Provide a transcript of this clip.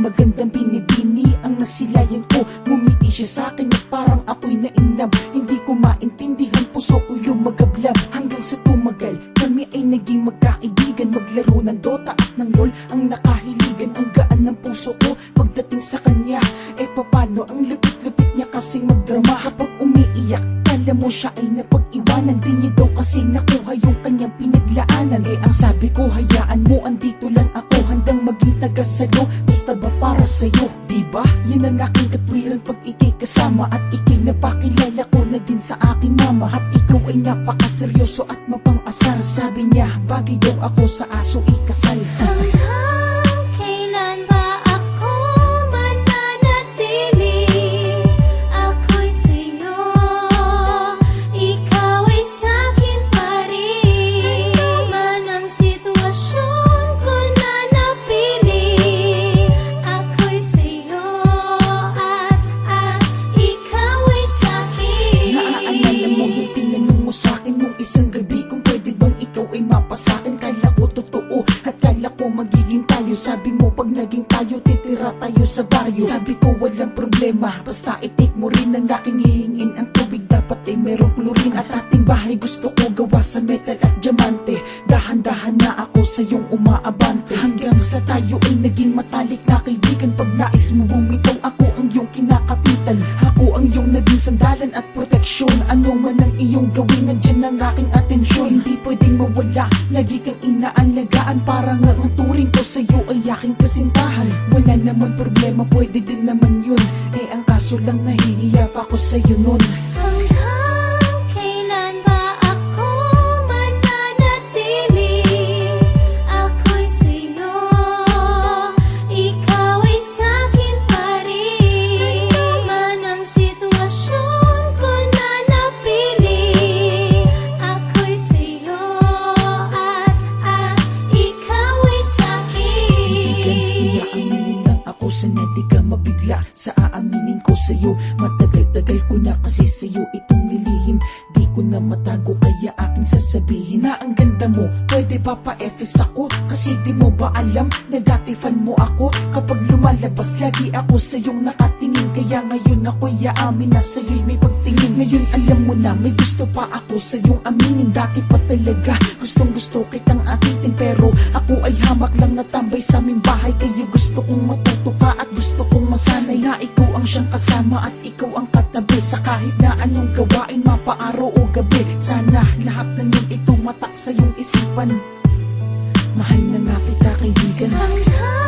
magandang binibini. Ang nasilayan ko, oh, ngumiti siya sa akin At parang ako'y nainlab Hindi ko maintindihan, puso ko yung magablab Hanggang sa tumagal, kami ay naging magkaibigan. Maglaro ng Dota at ng LOL Ang nakahiligan, ang gaan ng puso ko Pagdating sa kanya, eh papano Ang lupit-lupit niya kasing magdrama? Kapag umiiyak, kala mo siya ay napag napag-iwanan Di niya daw kasi nakuha yung kanyang pinaglaanan. Eh ang sabi ko, hayaan mo, andito lang ako Handang maging taga-salo, basta ba para sa'yo? Diba? Yun ang aking katwiran pag ikay kasama At ikay napakilala ko na din sa aking mama. At ikaw ay napakaseryoso at mapang-asar. Sabi niya, bagay daw ako sa aso ikasal. Hanggang ikaw ay mapasakin Kala ko totoo at kala ko magiging tayo. Sabi mo pag naging tayo titira tayo sa baryo. Sabi ko walang problema Basta i-take mo rin ang aking hihingin. Ang tubig dapat ay merong chlorine. At ating bahay gusto ko gawa sa metal at diamante. Dahan-dahan na ako sa iyong umaabante. Hanggang sa tayo ay naging matalik na kaibigan. Pag nais mo bumitaw ako naging sandalan at proteksyon Ano man ang iyong gawin nandyan ang aking atensyon. Hindi pwedeng mawala, lagi kang inaalagaan. Para nga ang turing ko sa'yo ay aking kasintahan. Wala naman problema, pwede din naman yun. Eh ang kaso lang nahihiya pa ako sa'yo nun mabigla Sa aaminin ko sa'yo. Matagal-tagal ko na kasi sa'yo itong nilihim. Di ko na matago kaya aking sasabihin Na ang ganda mo, pwede pa pa-FS ako? Kasi di mo ba alam na dati fan mo ako? Kapag lumalabas lagi ako sa'yong nakatingin. Kaya ngayon ako'y aamin na sa'yo'y may pagtingin Ngayon alam mo na may gusto pa ako sa'yong aminin. Dati pa talaga gustong gusto kitang akitin Pero ako ay hamak lang natambay sa aming bahay. Kaya gusto kong matuto ka at gusto kong masanay Na ikaw ang siyang kasama at ikaw ang katabi. Sa kahit na anong gawain mapaaraw o gabi Sana lahat ng yun ito matak sa iyong isipan. Mahal na nga kita kaibigan. Hanggang